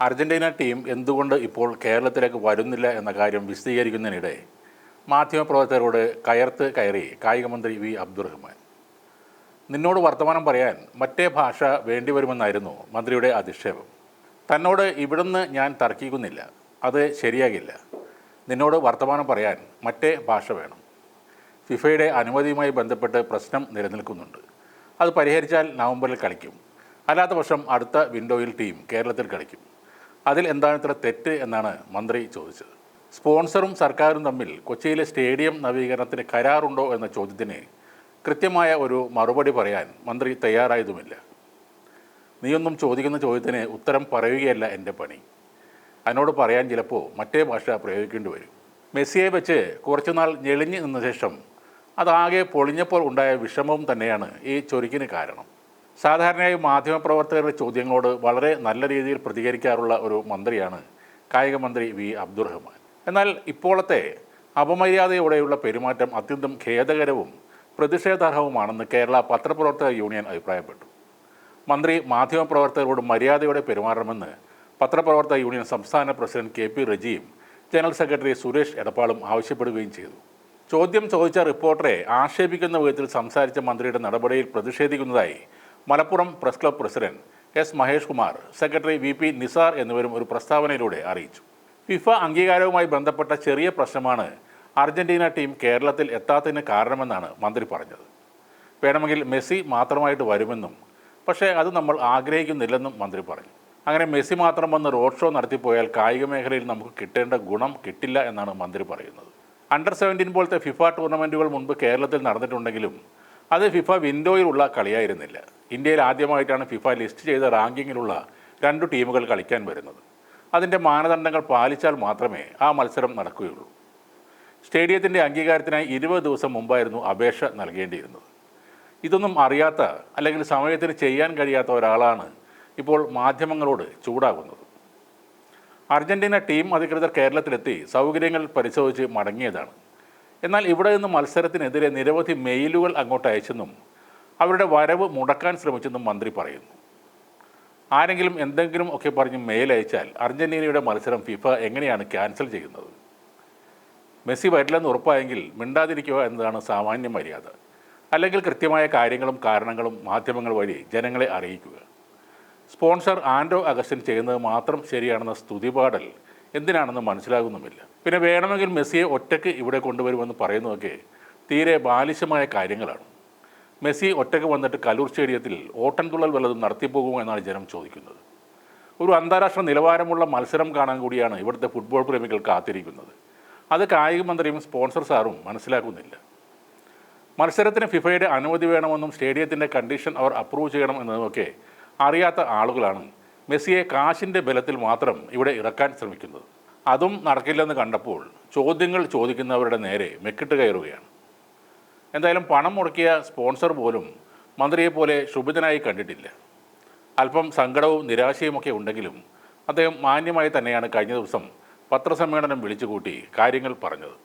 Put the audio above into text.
Argentina team എന്തുകൊണ്ട് ഇപ്പോൾ കേരളത്തിലേക്ക് വരുന്നില്ല എന്ന കാര്യം വിശദീകരിക്കുന്നതിനിടെ മാധ്യമപ്രവർത്തകരോട് കയർത്ത് കയറി കായികമന്ത്രി വി. അബ്ദുറഹ്മാൻ. നിന്നോട് വർത്തമാനം പറയാൻ മറ്റേ ഭാഷ വേണ്ടിവരുമെന്നായിരുന്നു മന്ത്രിയുടെ അധിക്ഷേപം. തന്നോട് ഇവിടുന്ന് ഞാൻ തർക്കിക്കുന്നില്ല. അത് ശരിയാകില്ല. നിന്നോട് വർത്തമാനം പറയാൻ മറ്റേ ഭാഷ വേണം. ഫിഫയുടെ അനുമതിയുമായി ബന്ധപ്പെട്ട് പ്രശ്നം നിലനിൽക്കുന്നുണ്ട്. അത് പരിഹരിച്ചാൽ നവംബറിൽ കളിക്കും. അല്ലാത്ത പക്ഷം അടുത്ത വിൻഡോയിൽ ടീം കേരളത്തിൽ കളിക്കും. അതിൽ എന്താണ് ഇത്ര തെറ്റ് എന്നാണ് മന്ത്രി ചോദിച്ചത്. സ്പോൺസറും സർക്കാരും തമ്മിൽ കൊച്ചിയിലെ സ്റ്റേഡിയം നവീകരണത്തിന് കരാറുണ്ടോ എന്ന ചോദ്യത്തിന് കൃത്യമായ ഒരു മറുപടി പറയാൻ മന്ത്രി തയ്യാറായതുമില്ല. നീയൊന്നും ചോദിക്കുന്ന ചോദ്യത്തിന് ഉത്തരം പറയുകയല്ല എന്റെ പണി. അതിനോട് പറയാൻ ചിലപ്പോൾ മറ്റേ ഭാഷ പ്രയോഗിക്കേണ്ടി വരും. മെസ്സിയെ വെച്ച് കുറച്ചുനാൾ ഞെളിഞ്ഞ് നിന്ന ശേഷം അതാകെ പൊളിഞ്ഞപ്പോൾ ഉണ്ടായ വിഷമവും തന്നെയാണ് ഈ ചൊരുക്കിന് കാരണം. സാധാരണയായി മാധ്യമപ്രവർത്തകരുടെ ചോദ്യങ്ങളോട് വളരെ നല്ല രീതിയിൽ പ്രതികരിക്കാറുള്ള ഒരു മന്ത്രിയാണ് കായിക മന്ത്രി വി. അബ്ദുറഹ്മാൻ. എന്നാൽ ഇപ്പോഴത്തെ അപമര്യാദയോടെയുള്ള പെരുമാറ്റം അത്യന്തം ഖേദകരവും പ്രതിഷേധാർഹവുമാണെന്ന് കേരള പത്രപ്രവർത്തക യൂണിയൻ അഭിപ്രായപ്പെട്ടു. മന്ത്രി മാധ്യമപ്രവർത്തകരോട് മര്യാദയോടെ പെരുമാറണമെന്ന് പത്രപ്രവർത്തക യൂണിയൻ സംസ്ഥാന പ്രസിഡന്റ് കെ. പി. റജിയും ജനറൽ സെക്രട്ടറി സുരേഷ് എടപ്പാളും ആവശ്യപ്പെടുകയും ചെയ്തു. ചോദ്യം ചോദിച്ച റിപ്പോർട്ടറെ ആക്ഷേപിക്കുന്ന വിധത്തിൽ സംസാരിച്ച മന്ത്രിയുടെ നടപടിയിൽ പ്രതിഷേധിക്കുന്നതായി Malappuram press club president S Mahesh Kumar secretary V P Nisar എന്നിവരും ഒരു പ്രസ്താവനയിലൂടെ അറിയിച്ചു. ഫിഫ അംഗീകാരവുമായി ബന്ധപ്പെട്ട ചെറിയ പ്രശ്നമാണ് അർജന്റീന ടീം കേരളത്തിൽ എത്താത്തതിന് കാരണമെന്നാണ് മന്ത്രി പറഞ്ഞത്. വേണമെങ്കിൽ മെസ്സി മാത്രമായിട്ട് വരുമെന്നും പക്ഷേ അത് നമ്മൾ ആഗ്രഹിക്കുന്നില്ലെന്നും മന്ത്രി പറഞ്ഞു. അങ്ങനെ മെസ്സി മാത്രം വന്ന് റോഡ് ഷോ നടത്തിപ്പോയാൽ കായിക മേഖലയിൽ നമുക്ക് കിട്ടേണ്ട ഗുണം കിട്ടില്ല എന്നാണ് മന്ത്രി പറയുന്നത്. അണ്ടർ സെവന്റീൻ പോലത്തെ ഫിഫ ടൂർണമെന്റുകൾ മുൻപ് കേരളത്തിൽ നടന്നിട്ടുണ്ടെങ്കിലും അത് ഫിഫ വിൻഡോയിലുള്ള കളിയായിരുന്നില്ല. ഇന്ത്യയിൽ ആദ്യമായിട്ടാണ് ഫിഫ ലിസ്റ്റ് ചെയ്ത റാങ്കിങ്ങിലുള്ള രണ്ട് ടീമുകൾ കളിക്കാൻ വരുന്നത്. അതിന്റെ മാനദണ്ഡങ്ങൾ പാലിച്ചാൽ മാത്രമേ ആ മത്സരം നടക്കുകയുള്ളൂ. സ്റ്റേഡിയത്തിന്റെ അംഗീകാരത്തിനായി ഇരുപത് ദിവസം മുമ്പായിരുന്നു അപേക്ഷ നൽകേണ്ടിയിരുന്നത്. ഇതൊന്നും അറിയാത്ത അല്ലെങ്കിൽ സമയത്തിന് ചെയ്യാൻ കഴിയാത്ത ഒരാളാണ് ഇപ്പോൾ മാധ്യമങ്ങളോട് ചൂടാകുന്നത്. അർജന്റീന ടീം അധികൃതർ കേരളത്തിലെത്തി സൗകര്യങ്ങൾ പരിശോധിച്ച് മടങ്ങിയതാണ്. എന്നാൽ ഇവിടെ നിന്ന് മത്സരത്തിനെതിരെ നിരവധി മെയിലുകൾ അങ്ങോട്ട് അയച്ചെന്നും അവരുടെ വരവ് മുടക്കാൻ ശ്രമിച്ചെന്നും മന്ത്രി പറയുന്നു. ആരെങ്കിലും എന്തെങ്കിലും ഒക്കെ പറഞ്ഞ് മെയിൽ അയച്ചാൽ അർജന്റീനയുടെ മത്സരം ഫിഫ എങ്ങനെയാണ് ക്യാൻസൽ ചെയ്യുന്നത്? മെസ്സി വരില്ലെന്ന് ഉറപ്പായെങ്കിൽ മിണ്ടാതിരിക്കുക എന്നതാണ് സാമാന്യ മര്യാദ. അല്ലെങ്കിൽ കൃത്യമായ കാര്യങ്ങളും കാരണങ്ങളും മാധ്യമങ്ങൾ വഴി ജനങ്ങളെ അറിയിക്കുക. സ്പോൺസർ ആൻഡോ അഗസ്റ്റിൻ ചെയ്യുന്നത് മാത്രം ശരിയാണെന്ന സ്തുതിപാടൽ എന്തിനാണെന്ന് മനസ്സിലാകുന്നുമില്ല. പിന്നെ വേണമെങ്കിൽ മെസ്സിയെ ഒറ്റയ്ക്ക് ഇവിടെ കൊണ്ടുവരുമെന്ന് പറയുന്നതൊക്കെ തീരെ ബാലിശമായ കാര്യങ്ങളാണ്. മെസ്സി ഒറ്റയ്ക്ക് വന്നിട്ട് കലൂർ സ്റ്റേഡിയത്തിൽ ഓട്ടൻതുള്ളൽ വല്ലതും നടത്തിപ്പോകുമോ എന്നാണ് ജനം ചോദിക്കുന്നത്. ഒരു അന്താരാഷ്ട്ര നിലവാരമുള്ള മത്സരം കാണാൻ കൂടിയാണ് ഇവിടുത്തെ ഫുട്ബോൾ പ്രേമികൾ കാത്തിരിക്കുന്നത്. അത് കായിക മന്ത്രിയും സ്പോൺസർ സാറും മനസ്സിലാക്കുന്നില്ല. മത്സരത്തിന് ഫിഫയുടെ അനുമതി വേണമെന്നും സ്റ്റേഡിയത്തിന്റെ കണ്ടീഷൻ അവർ അപ്രൂവ് ചെയ്യണം എന്നതുമൊക്കെ അറിയാത്ത ആളുകളാണ് മെസ്സിയെ കാശിന്റെ ബലത്തിൽ മാത്രം ഇവിടെ ഇറക്കാൻ ശ്രമിക്കുന്നത്. അതും നടക്കില്ലെന്ന് കണ്ടപ്പോൾ ചോദ്യങ്ങൾ ചോദിക്കുന്നവരുടെ നേരെ മെക്കിട്ട് കയറുകയാണ്. എന്തായാലും പണം മുടക്കിയ സ്പോൺസർ പോലും മന്ത്രിയെ പോലെ ശുഭിതനായി കണ്ടിട്ടില്ല. അല്പം സങ്കടവും നിരാശയുമൊക്കെ ഉണ്ടെങ്കിലും അദ്ദേഹം മാന്യമായി തന്നെയാണ് കഴിഞ്ഞ ദിവസം പത്രസമ്മേളനം വിളിച്ചുകൂട്ടി കാര്യങ്ങൾ പറഞ്ഞത്.